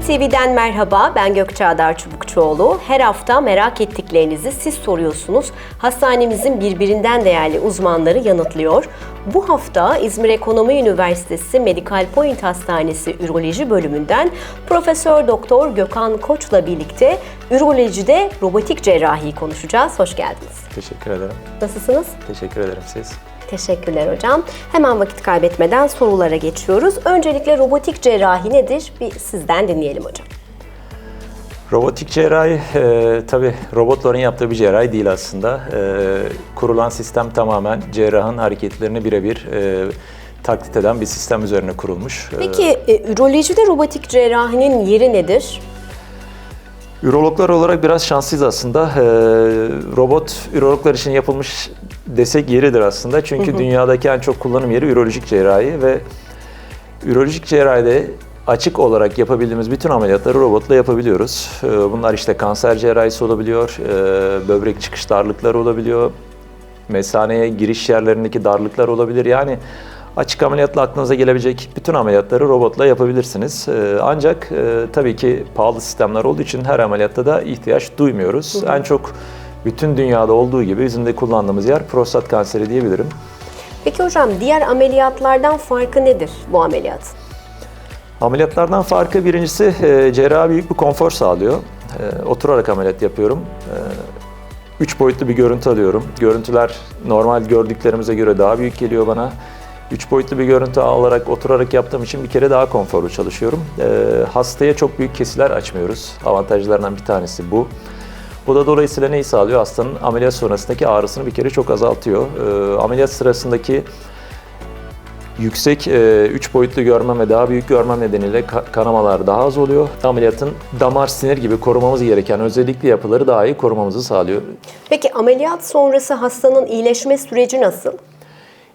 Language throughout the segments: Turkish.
TV'den merhaba, ben Gökçeadar Çubukçuoğlu. Her hafta merak ettiklerinizi siz soruyorsunuz. Hastanemizin birbirinden değerli uzmanları yanıtlıyor. Bu hafta İzmir Ekonomi Üniversitesi Medical Point Hastanesi Üroloji bölümünden Profesör Doktor Gökhan Koç'la birlikte ürolojide robotik cerrahi konuşacağız. Hoş geldiniz. Teşekkür ederim. Nasılsınız? Teşekkür ederim siz. Teşekkürler hocam. Hemen vakit kaybetmeden sorulara geçiyoruz. Öncelikle robotik cerrahi nedir? Bir sizden dinleyelim hocam. Robotik cerrahi e, tabi robotların yaptığı bir cerrahi değil aslında. E, kurulan sistem tamamen cerrahın hareketlerini birebir e, taklit eden bir sistem üzerine kurulmuş. E, Peki e, ürolojide robotik cerrahinin yeri nedir? Ürologlar olarak biraz şanslıyız aslında. Ee, robot ürologlar için yapılmış desek yeridir aslında. Çünkü dünyadaki en çok kullanım yeri ürolojik cerrahi ve ürolojik cerrahide açık olarak yapabildiğimiz bütün ameliyatları robotla yapabiliyoruz. Ee, bunlar işte kanser cerrahisi olabiliyor, e, böbrek çıkış darlıkları olabiliyor, mesaneye giriş yerlerindeki darlıklar olabilir. Yani açık ameliyatla aklınıza gelebilecek bütün ameliyatları robotla yapabilirsiniz. Ee, ancak e, tabii ki pahalı sistemler olduğu için her ameliyatta da ihtiyaç duymuyoruz. En çok bütün dünyada olduğu gibi bizim de kullandığımız yer prostat kanseri diyebilirim. Peki hocam diğer ameliyatlardan farkı nedir bu ameliyat? Ameliyatlardan farkı birincisi e, cerraha büyük bir konfor sağlıyor. E, oturarak ameliyat yapıyorum. E, üç boyutlu bir görüntü alıyorum. Görüntüler normal gördüklerimize göre daha büyük geliyor bana. Üç boyutlu bir görüntü alarak, oturarak yaptığım için bir kere daha konforlu çalışıyorum. E, hastaya çok büyük kesiler açmıyoruz. Avantajlarından bir tanesi bu. Bu da dolayısıyla neyi sağlıyor? Hastanın ameliyat sonrasındaki ağrısını bir kere çok azaltıyor. E, ameliyat sırasındaki Yüksek 3 boyutlu görmem ve daha büyük görmem nedeniyle ka- kanamalar daha az oluyor. Ameliyatın damar, sinir gibi korumamız gereken özellikli yapıları daha iyi korumamızı sağlıyor. Peki ameliyat sonrası hastanın iyileşme süreci nasıl?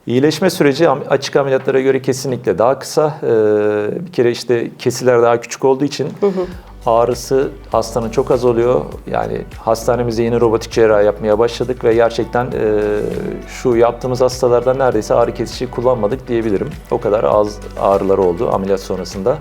İyileşme süreci açık ameliyatlara göre kesinlikle daha kısa. Ee, Bir kere işte kesiler daha küçük olduğu için ağrısı hastanın çok az oluyor. Yani hastanemizde yeni robotik cerrahi yapmaya başladık ve gerçekten e, şu yaptığımız hastalarda neredeyse ağrı kesici kullanmadık diyebilirim. O kadar az ağrıları oldu ameliyat sonrasında.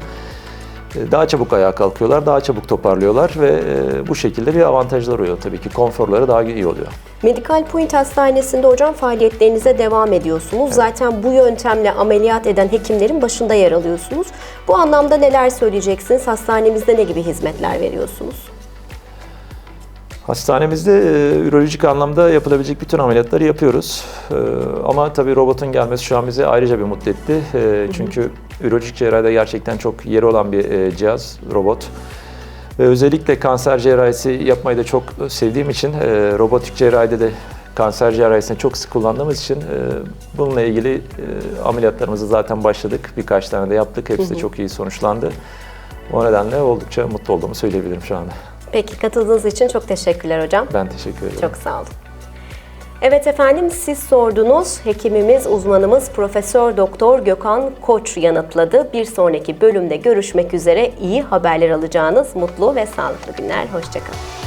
E, Daha çabuk ayağa kalkıyorlar, daha çabuk toparlıyorlar ve e, bu şekilde bir avantajlar oluyor tabii ki. Konforları daha iyi oluyor. Medical Point Hastanesi'nde hocam faaliyetlerinize devam ediyorsunuz. Zaten bu yöntemle ameliyat eden hekimlerin başında yer alıyorsunuz. Bu anlamda neler söyleyeceksiniz? Hastanemizde ne gibi hizmetler veriyorsunuz? Hastanemizde e, ürolojik anlamda yapılabilecek bütün ameliyatları yapıyoruz. E, ama tabii robotun gelmesi şu an bizi ayrıca bir mutlu etti. E, çünkü ürolojik cerrahide gerçekten çok yeri olan bir e, cihaz, robot. Ve özellikle kanser cerrahisi yapmayı da çok sevdiğim için e, robotik cerrahide de kanser cerrahisini çok sık kullandığımız için e, bununla ilgili e, ameliyatlarımızı zaten başladık. Birkaç tane de yaptık. Hepsi de çok iyi sonuçlandı. O nedenle oldukça mutlu olduğumu söyleyebilirim şu anda. Peki katıldığınız için çok teşekkürler hocam. Ben teşekkür ederim. Çok sağ olun. Evet efendim siz sordunuz. Hekimimiz, uzmanımız Profesör Doktor Gökhan Koç yanıtladı. Bir sonraki bölümde görüşmek üzere iyi haberler alacağınız mutlu ve sağlıklı günler. Hoşçakalın.